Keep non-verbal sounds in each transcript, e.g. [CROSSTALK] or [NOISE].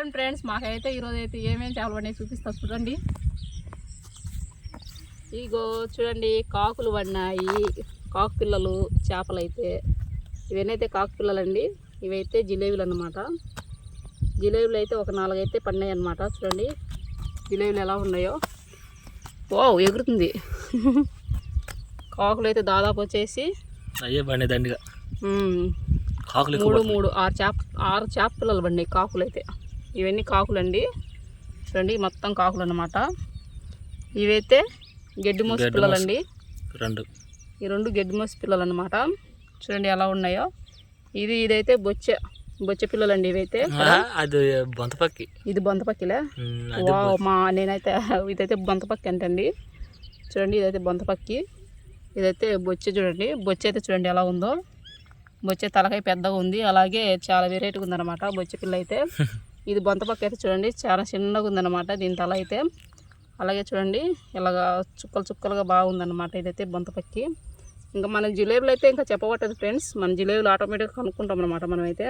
చూడండి ఫ్రెండ్స్ మాకైతే ఈరోజు అయితే ఏమేమి చేపలు పడినాయి చూపిస్తా చూడండి. ఇగో చూడండి కాకులు పడినాయి. కాకు పిల్లలు చేపలు అయితే ఇవన్నీ అయితే కాకు పిల్లలండి. ఇవైతే జిలేబీలు అన్నమాట. జిలేబీలు అయితే ఒక నాలుగైతే పడినాయి అన్నమాట చూడండి జిలేబీలు ఎలా ఉన్నాయో. ఓ ఎగురుతుంది. కాకులు అయితే దాదాపు వచ్చేసి అయ్యే బండి దండిగా. కాకులు మూడు. మూడు ఆరు చేప ఆరు చేప పిల్లలు పడినాయి కాకులు అయితే ఇవన్నీ కాకులండి. చూడండి మొత్తం కాకులు అన్నమాట ఇవైతే గడ్డి మోసి పిల్లలండి. రెండు. ఈ రెండు గడ్డి మోసి పిల్లలు అన్నమాట చూడండి ఎలా ఉన్నాయో. ఇది ఇదైతే బొచ్చ. బొచ్చ పిల్లలండి ఇవైతే. అది బొంతపక్కి ఇది బొంతపక్కిలే మా నేనైతే ఇదైతే బొంతపక్కి అంటండి. చూడండి ఇదైతే బొంతపక్కి ఇదైతే బొచ్చ చూడండి. బొచ్చ అయితే చూడండి ఎలా ఉందో. బొచ్చ తలకాయ పెద్దగా ఉంది. అలాగే చాలా వెరైటీగా ఉందన్నమాట బొచ్చ పిల్ల అయితే [LAUGHS] ఇది బొంతపక్క అయితే చూడండి చాలా చిన్నగా ఉందన్నమాట దీని తల అయితే. అలాగే చూడండి ఇలాగా చుక్కలు చుక్కలుగా బాగుందన్నమాట ఇదైతే బొంతపక్కి ఇంకా మన జిలేబులు అయితే ఇంకా చెప్పబట్టదు ఫ్రెండ్స్ మన జిలేబులు ఆటోమేటిక్గా కనుక్కుంటాం అనమాట మనమైతే.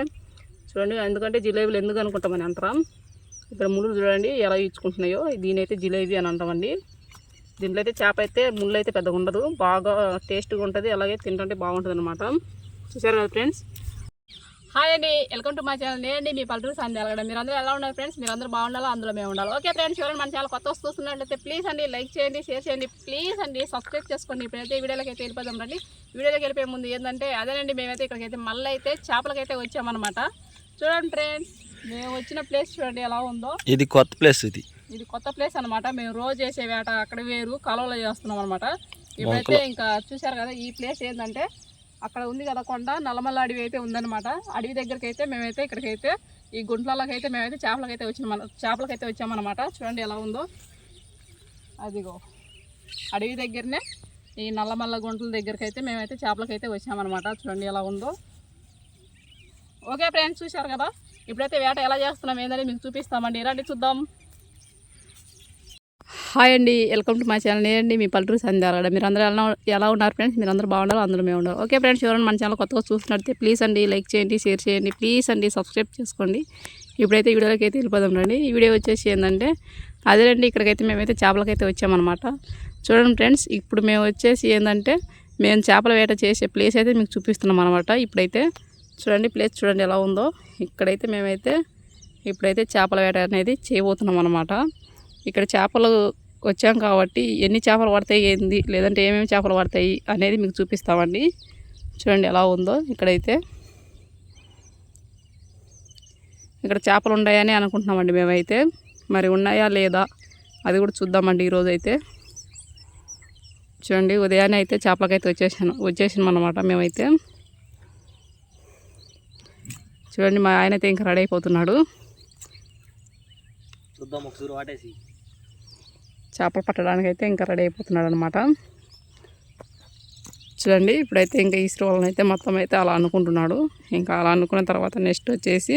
చూడండి ఎందుకంటే జిలేబులు ఎందుకు అనుకుంటామని అంటాం ఇక్కడ ముళ్ళు చూడండి ఎలా ఇచ్చుకుంటున్నాయో. దీని అయితే జిలేబీ అని అంటామండి దీంట్లో అయితే చేప అయితే ముళ్ళు అయితే పెద్దగా ఉండదు. బాగా టేస్ట్గా ఉంటుంది అలాగే తింటుంటే బాగుంటుంది అనమాట చూసారు కదా ఫ్రెండ్స్? హాయ్ అండి వెల్కమ్ టు మై ఛానల్ నేనండి మీ పల్లెటూరు సంధ్య అలగడం మీరు అందరూ ఎలా ఉన్నారు ఫ్రెండ్స్ మీరు అందరూ బాగుండాలి అందులో మేము ఉండాలి. ఓకే ఫ్రెండ్స్ ఎవరైనా మన ఛానల్ కొత్త వస్తూ చూస్తున్నట్లయితే ప్లీజ్ అండి లైక్ చేయండి షేర్ చేయండి. ప్లీజ్ అండి సబ్స్క్రైబ్ చేసుకోండి. ఇప్పుడైతే వీడియోలోకి అయితే వెళ్ళిపోదాం రండి. వీడియోలోకి వెళ్ళిపోయే ముందు ఏంటంటే అదేనండి మేమైతే ఇక్కడికైతే మళ్ళీ అయితే చేపలకైతే వచ్చామన్నమాట. చూడండి ఫ్రెండ్స్ మేము వచ్చిన ప్లేస్ చూడండి ఎలా ఉందో. ఇది కొత్త ప్లేస్ ఇది. ఇది కొత్త ప్లేస్ అన్నమాట. మేము రోజు చేసే వేట అక్కడ వేరు కాలువలో చేస్తున్నాం అనమాట ఇప్పుడైతే ఇంకా చూశారు కదా ఈ ప్లేస్ ఏంటంటే అక్కడ ఉంది కదా కొండ నల్లమల్ల అడవి అయితే ఉందన్నమాట. అడవి దగ్గరికి అయితే మేమైతే ఇక్కడికైతే ఈ గుంట్లలోకి అయితే మేమైతే చేపలకైతే వచ్చినాం చేపలకైతే వచ్చామన్నమాట. చూడండి ఎలా ఉందో. అదిగో. అడవి దగ్గరనే ఈ నల్లమల్ల గుంటల దగ్గరికి అయితే మేమైతే చేపలకైతే వచ్చామన్నమాట. చూడండి ఎలా ఉందో. ఓకే ఫ్రెండ్స్ చూశారు కదా? ఇప్పుడైతే వేట ఎలా చేస్తున్నాం ఏందని మీకు చూపిస్తామండి. రండి చూద్దాం. హాయ్ అండి వెల్కమ్ టు మై ఛానల్. నేనండి మీ పల్లెటూరు సంధ్యాలగడ మీరు అందరూ ఎలా ఎలా ఉన్నారు ఫ్రెండ్స్? మీరు అందరూ బాగున్నారు? అందరూ మేము ఉన్నారు. ఓకే ఫ్రెండ్స్ ఎవరైనా మన ఛానల్ కొత్తగా చూస్తున్నట్టే ప్లీజ్ అండి లైక్ చేయండి షేర్ చేయండి ప్లీజ్ అండి సబ్స్క్రైబ్ చేసుకోండి. ఇప్పుడైతే వీడియోలోకి అయితే వెళ్ళిపోదాం రండి. ఈ వీడియో వచ్చేసి ఏంటంటే అదేనండి ఇక్కడికైతే మేమైతే చేపలకైతే వచ్చామన్నమాట. చూడండి ఫ్రెండ్స్ ఇప్పుడు మేము వచ్చేసి ఏంటంటే మేము చేపల వేట చేసే ప్లేస్ అయితే మీకు చూపిస్తున్నాం అనమాట ఇప్పుడైతే చూడండి ప్లేస్ చూడండి ఎలా ఉందో. ఇక్కడైతే మేమైతే ఇప్పుడైతే చేపల వేట అనేది చేయబోతున్నాం అనమాట ఇక్కడ చేపలు వచ్చాం కాబట్టి ఎన్ని చేపలు పడతాయి ఏంది లేదంటే ఏమేమి చేపలు పడతాయి అనేది మీకు చూపిస్తామండి. చూడండి ఎలా ఉందో ఇక్కడైతే. ఇక్కడ చేపలు ఉన్నాయని అనుకుంటున్నామండి మేమైతే. మరి ఉన్నాయా లేదా అది కూడా చూద్దామండి ఈరోజు అయితే చూడండి ఉదయాన్నే అయితే చేపలకైతే వచ్చేసాను వచ్చేసాము అనమాట మేమైతే. చూడండి మా ఆయన అయితే ఇంకా రెడీ అయిపోతున్నాడు. చూద్దాం ఒకసారి వాటేసి. చేపలు పట్టడానికి అయితే ఇంకా రెడీ అయిపోతున్నాడు అనమాట చూడండి ఇప్పుడైతే ఇంకా ఈశ్వరు వాళ్ళని అయితే మొత్తం అయితే అలా అనుకుంటున్నాడు. ఇంకా అలా అనుకున్న తర్వాత నెక్స్ట్ వచ్చేసి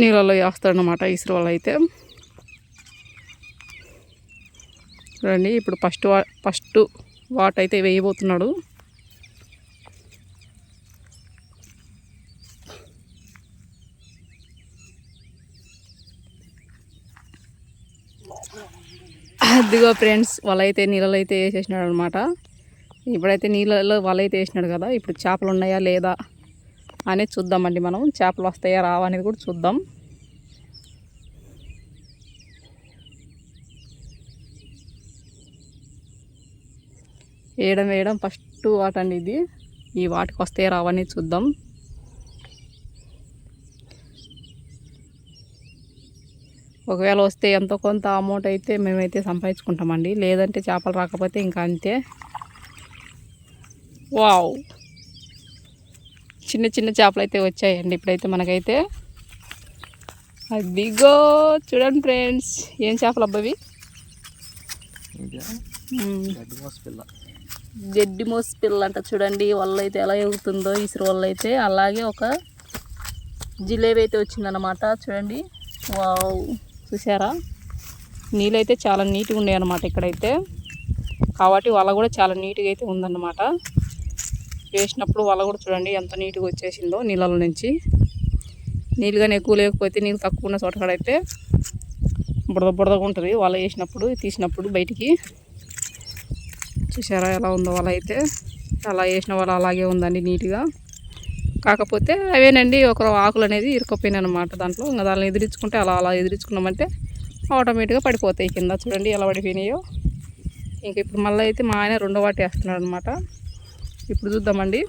నీళ్ళలో వేస్తాడనమాట ఈశ్వరు వాళ్ళు అయితే. చూడండి ఇప్పుడు ఫస్ట్ వా ఫస్ట్ వాట్ అయితే వేయబోతున్నాడు. అదిగో ఫ్రెండ్స్ వలైతే నీళ్ళలో అయితే వేసేసినాడు అనమాట ఇప్పుడైతే నీళ్ళలో వలైతే వేసినాడు కదా ఇప్పుడు చేపలు ఉన్నాయా లేదా అనేది చూద్దామండి మనం. చేపలు వస్తాయా రావా అనేది కూడా చూద్దాం. వేయడం వేయడం ఫస్ట్ వాటండి ఇది. ఈ వాటికి వస్తాయా రావా అనేది చూద్దాం. ఒకవేళ వస్తే ఎంతో కొంత అమౌంట్ అయితే మేమైతే సంపాదించుకుంటామండి. లేదంటే చేపలు రాకపోతే ఇంకా అంతే. వావ్ చిన్న చిన్న చేపలు అయితే వచ్చాయండి ఇప్పుడైతే మనకైతే. అదిగో చూడండి ఫ్రెండ్స్ ఏం చేపలు అబ్బవి జడ్డి మోసి పిల్ల. అంట చూడండి వల్ల అయితే ఎలా ఎగుతుందో ఇసురు వల్ల అయితే అలాగే ఒక జిలేబీ అయితే వచ్చిందనమాట చూడండి. వావ్ చూసారా? నీళ్ళైతే చాలా నీట్గా ఉన్నాయి అనమాట ఇక్కడైతే. కాబట్టి వల కూడా చాలా నీట్గా అయితే ఉందన్నమాట. వేసినప్పుడు వల కూడా చూడండి ఎంత నీట్గా వచ్చేసిందో నీళ్ళ నుంచి. నీళ్ళు కానీ ఎక్కువ లేకపోతే నీళ్ళు తక్కువ ఉన్న చోట బుడద బుడదగా ఉంటుంది. వల వేసినప్పుడు తీసినప్పుడు బయటికి. చూసారా ఎలా ఉందో వల అయితే. అలా వేసిన వల అలాగే ఉందండి నీట్గా. కాకపోతే అవేనండి ఒక ఆకులు అనేది ఇరుక్కుపోయినాయి అనమాట దాంట్లో. ఇంకా దాన్ని ఎదిరించుకుంటే అలా అలా ఎదిరించుకున్నామంటే ఆటోమేటిక్గా పడిపోతాయి కింద. చూడండి ఎలా పడిపోయినాయో. ఇంక ఇప్పుడు మళ్ళీ అయితే మా ఆయన రెండో వాటి వేస్తున్నాడు అనమాట ఇప్పుడు చూద్దామండి.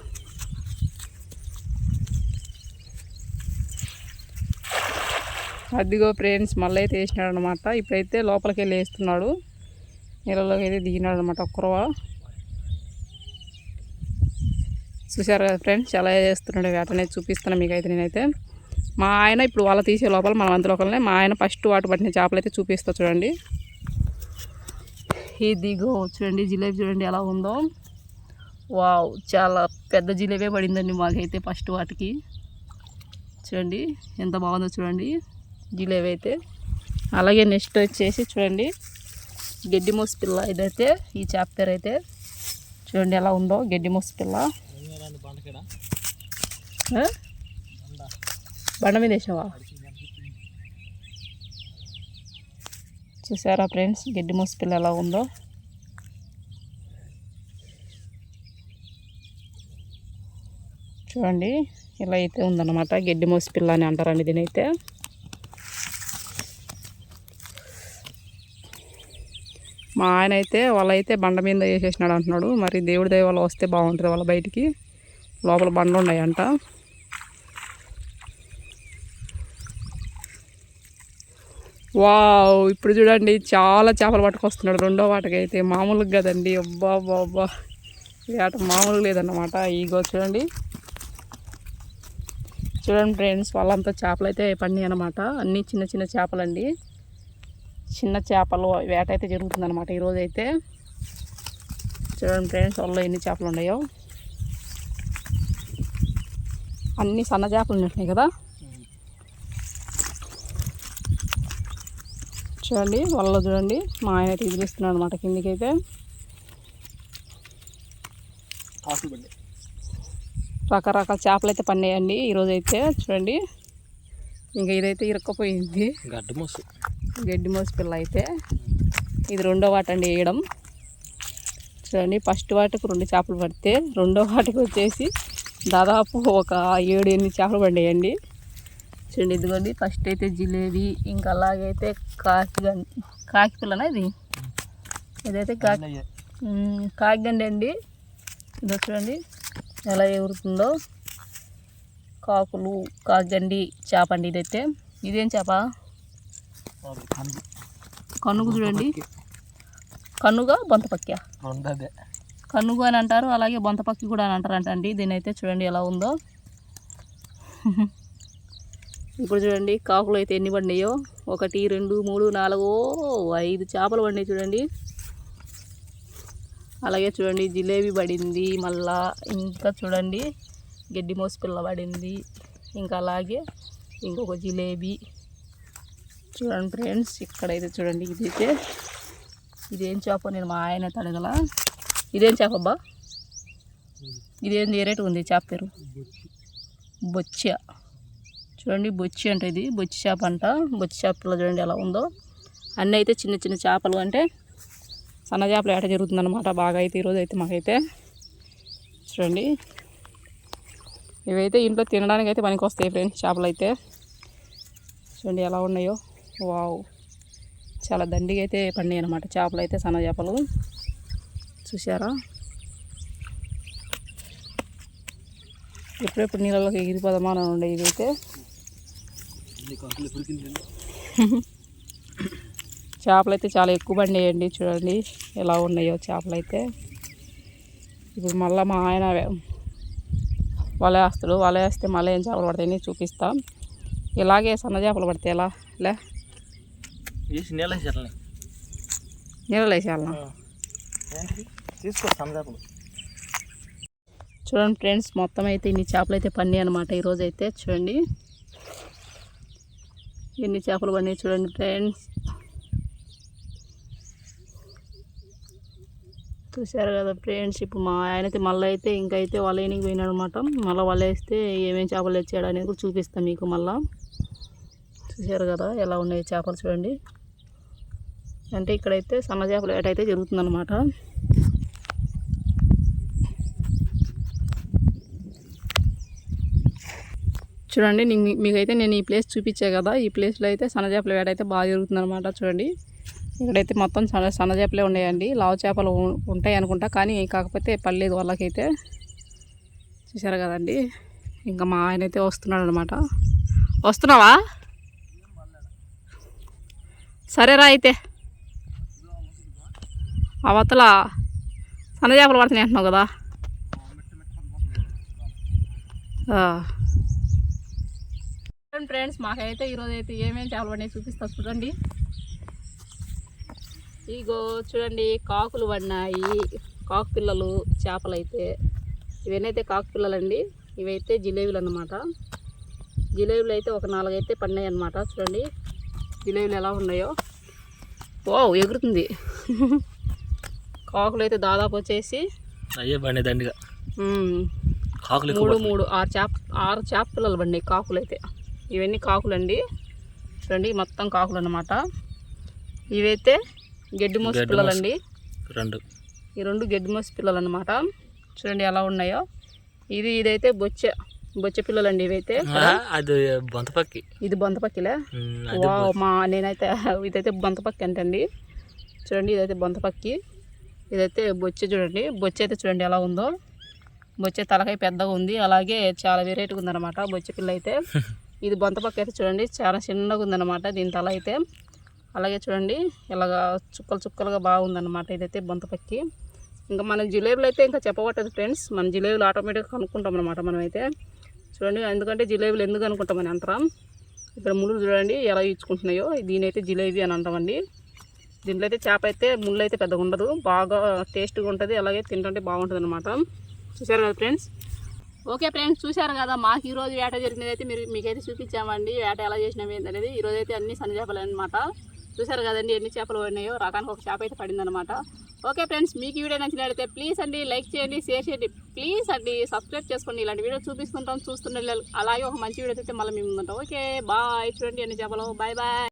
అదిగో ఫ్రెండ్స్ మళ్ళీ అయితే వేసినాడు అనమాట ఇప్పుడైతే లోపలికి వెళ్ళి వేస్తున్నాడు. నీళ్ళలోకి అయితే దిగినాడు అనమాట ఒక్కరవ. చూసారు కదా ఫ్రెండ్స్ ఎలా చేస్తున్నాడు వేట అనేది చూపిస్తాను మీకైతే నేనైతే. మా ఆయన ఇప్పుడు వాళ్ళ తీసే లోపల మనం అంత లోపలనే మా ఆయన ఫస్ట్ వాటి పట్టిన చేపలు అయితే చూపిస్తా చూడండి. ఇదిగో చూడండి జిలేబీ చూడండి ఎలా ఉందో. వావ్ చాలా పెద్ద జిలేబీ పడిందండి మాకైతే ఫస్ట్ వాటికి. చూడండి ఎంత బాగుందో చూడండి జిలేబీ అయితే. అలాగే నెక్స్ట్ వచ్చేసి చూడండి గడ్డి మూసి పిల్ల ఇదైతే ఈ చాప్టర్ అయితే చూడండి ఎలా ఉందో గడ్డి మూసి పిల్ల. బండ మీద వేసావా చూసారా ఫ్రెండ్స్ గడ్డి మూసి పిల్ల ఎలా ఉందో? చూడండి ఇలా అయితే ఉందన్నమాట. గడ్డి మోసి పిల్ల అని అంటారండి దీనైతే. మా ఆయన అయితే వాళ్ళైతే బండ మీద వేసేసినాడు అంటున్నాడు. మరి దేవుడి దయ వస్తే బాగుంటుంది వాళ్ళ బయటికి. లోపల బండ్లు ఉన్నాయంట. వావ్ ఇప్పుడు చూడండి చాలా చేపలు పట్టుకొస్తున్నాడు రెండో వాటకి అయితే మామూలుగా కదండి. అబ్బా అబ్బా వేట మామూలుగా లేదన్నమాట. ఈగో చూడండి. చూడండి ఫ్రెండ్స్ వాళ్ళంతా చేపలు అయితే పండి అనమాట అన్నీ చిన్న చిన్న చేపలండి. చిన్న చేపలు వేట అయితే జరుగుతుందన్నమాట ఈరోజైతే. ఈరోజు అయితే చూడండి ఫ్రెండ్స్ వాళ్ళు ఎన్ని చేపలు ఉన్నాయో. అన్ని సన్న చేపలు ఉన్నట్టున్నాయి కదా? చూడండి వాళ్ళలో చూడండి మా ఆయన అయితే అనమాట కిందికైతే. రకరకాల చేపలు అయితే పన్నాయండి ఈరోజు అయితే చూడండి. ఇంకా ఇదైతే ఇరుక్కపోయింది. గడ్డ మోసు. గడ్డి మోసి పిల్ల అయితే ఇది రెండో వాట అండి వేయడం. చూడండి ఫస్ట్ వాటికి రెండు చేపలు పడితే రెండో వాటికి వచ్చేసి దాదాపు ఒక ఏడు ఎనిమిది చేపలు పడేయండి. చూడండి ఇదిగోండి ఫస్ట్ అయితే జిలేబీ ఇంకా అలాగైతే కాకి కాకి పిల్లనా ఇది? ఇదైతే కాకి కాకిగండి అండి. ఇదో చూడండి ఎలా ఎగురుతుందో. కాకులు కాకిగండి చేప అండి ఇదైతే. ఇదేం చేప? కనుగు చూడండి. కనుగా బొంతపక్కి ఉండదే కనుగు అని అంటారు అలాగే బొంతపక్కి కూడా అని అంటారంట అండి దీని అయితే చూడండి ఎలా ఉందో. ఇప్పుడు చూడండి కాకులు అయితే ఎన్ని పడినాయో ఒకటి రెండు మూడు నాలుగు ఐదు చేపలు పడినాయి చూడండి. అలాగే చూడండి జిలేబీ పడింది మళ్ళా ఇంకా చూడండి గడ్డి మోసి పిల్ల పడింది ఇంకా అలాగే ఇంకొక జిలేబీ. చూడండి ఫ్రెండ్స్ ఇక్కడైతే చూడండి ఇదైతే ఇదేం చేప నేను మా ఆయన తడగల ఇదేం చేప అబ్బా? ఇదేం రేటు ఉంది చేప పేరు? బొచ్చ. చూడండి బొచ్చి అంటే ఇది. బొచ్చి చేప అంట. బొచ్చి చేపలో చూడండి ఎలా ఉందో. అన్నీ అయితే చిన్న చిన్న చేపలు అంటే సన్న చేపలు ఏట జరుగుతుందన్నమాట బాగా అయితే ఈరోజు అయితే మాకైతే. చూడండి. ఇవైతే ఇంట్లో తినడానికి అయితే పనికి వస్తాయి ఫ్రెండ్స్ చేపలు అయితే. చూడండి ఎలా ఉన్నాయో. వావ్. చాలా దండిగా అయితే పండినాయి అనమాట చేపలు అయితే సన్న చేపలు. చూసారా ఎప్పుడెప్పుడు నీళ్ళలోకి ఎగిరిపోదామా అని ఉండే ఇదైతే? చేపలు అయితే చాలా ఎక్కువ పండేయండి చూడండి ఎలా ఉన్నాయో చేపలు అయితే ఇప్పుడు మళ్ళీ మా ఆయన వల వేస్తాడు. వల వేస్తే మళ్ళీ ఏం చేపలు పడతాయని చూపిస్తాం. ఇలాగే సన్న చేపలు పడితే ఎలా? లే. నీళ్ళ వేసేయాలనా తీసుకో సందాపులు చూడండి ఫ్రెండ్స్ మొత్తం అయితే ఇన్ని చేపలు అయితే పన్నాయి అనమాట ఈరోజు అయితే చూడండి. ఎన్ని చేపలు పడినాయి చూడండి ఫ్రెండ్స్. చూశారు కదా ఫ్రెండ్స్ ఇప్పుడు మా ఆయన అయితే మళ్ళీ అయితే ఇంకా అయితే వల పోయినాడు అనమాట మళ్ళీ వల వేస్తే ఏమేమి చేపలు తెచ్చాడు అనేది కూడా చూపిస్తాం మీకు మళ్ళీ. చూశారు కదా ఎలా ఉన్నాయి చేపలు చూడండి. అంటే ఇక్కడైతే సన్న చేపల వేట అయితే జరుగుతుందన్నమాట. చూడండి మీకైతే నేను ఈ ప్లేస్ చూపించే కదా ఈ ప్లేస్లో అయితే సన్న వేడ అయితే బాగా జరుగుతుందనమాట చూడండి. ఇక్కడైతే మొత్తం సన్న చేపలే ఉన్నాయండి. లావు చేపలు ఉంటాయి అనుకుంటా కానీ కాకపోతే పర్లేదు వాళ్ళకైతే. చూసారు కదండి ఇంకా మా ఆయన అయితే వస్తున్నాడు అనమాట వస్తున్నావా? సరేరా అయితే. అవతల సన్న చేపలు పడుతున్నాయి అంటున్నావు కదా. చూడండి ఫ్రెండ్స్ మాకైతే ఈరోజు అయితే ఏమేమి చేపలు పడినాయి చూపిస్తా చూడండి. ఇగో చూడండి కాకులు పడినాయి కాకు పిల్లలు చేపలు అయితే ఇవన్నీ అయితే కాకు పిల్లలండి ఇవైతే జిలేబీలు అన్నమాట. జిలేబీలు అయితే ఒక నాలుగైతే పడినాయి అన్నమాట చూడండి. జిలేబీలు ఎలా ఉన్నాయో. ఓ ఎగురుతుంది. కాకులు అయితే దాదాపు వచ్చేసి అయ్యే బండి దండిగా. మ్మ్, కాకులు మూడు మూడు ఆరు చేప ఆరు చేప పిల్లలు పడినాయి కాకులు అయితే ఇవన్నీ కాకులండి. చూడండి మొత్తం కాకులు అన్నమాట ఇవైతే గడ్డి మోసి పిల్లలండి. రెండు. ఈ రెండు గడ్డి మోసి పిల్లలు అన్నమాట చూడండి ఎలా ఉన్నాయో. ఇది ఇదైతే బొచ్చ బొచ్చ పిల్లలండి ఇవైతే అది బొంతపక్కి. ఇది బొంతపక్కిలే? మా నేనైతే ఇదైతే బొంతపక్కి అంటండి. చూడండి ఇదైతే బొంతపక్కి. ఇదైతే బొచ్చ చూడండి. బొచ్చ అయితే చూడండి ఎలా ఉందో. బొచ్చ తలకాయ పెద్దగా ఉంది. అలాగే చాలా వెరైటీగా ఉందన్నమాట బొచ్చ పిల్ల అయితే [LAUGHS] ఇది బొంతపక్క అయితే చూడండి చాలా చిన్నగా ఉందన్నమాట దీని తల అయితే. అలాగే చూడండి ఇలాగా చుక్కలు చుక్కలుగా బాగుందన్నమాట ఇదైతే బొంతపక్కి ఇంకా మన జిలేబులు అయితే ఇంకా చెప్పబట్టదు ఫ్రెండ్స్ మన జిలేబులు ఆటోమేటిక్గా కనుక్కుంటాం అనమాట మనమైతే. చూడండి ఎందుకంటే జిలేబీలు ఎందుకు అనుకుంటామని అంతరం ఇక్కడ ముళ్ళు చూడండి ఎలా ఇచ్చుకుంటున్నాయో. దీనైతే జిలేబీ అని అంటామండి దీంట్లో అయితే చేప అయితే ముళ్ళు అయితే పెద్దగా ఉండదు. బాగా టేస్ట్గా ఉంటుంది అలాగే తింటుంటే బాగుంటుంది అనమాట చూసారు కదా ఫ్రెండ్స్? ఓకే ఫ్రెండ్స్ చూశారు కదా మాకు ఈరోజు వేట జరిగినది అయితే మీరు మీకైతే చూపించామండి వేట ఎలా చేసినాం ఏంటనేది ఈ అయితే అన్ని సన్న చేపలు అనమాట చూశారు కదండి ఎన్ని చేపలు పడినాయో రకానికి ఒక చేప అయితే పడింది అనమాట ఓకే ఫ్రెండ్స్ మీకు వీడియో నచ్చినట్లయితే ప్లీజ్ అండి లైక్ చేయండి షేర్ చేయండి ప్లీజ్ అండి సబ్స్క్రైబ్ చేసుకోండి. ఇలాంటి వీడియో చూపిస్తుంటాం చూస్తుండే అలాగే ఒక మంచి వీడియో అయితే మళ్ళీ మేము ఉంటాం. ఓకే బాయ్ చూడండి అన్ని చేపలు? Bye bye.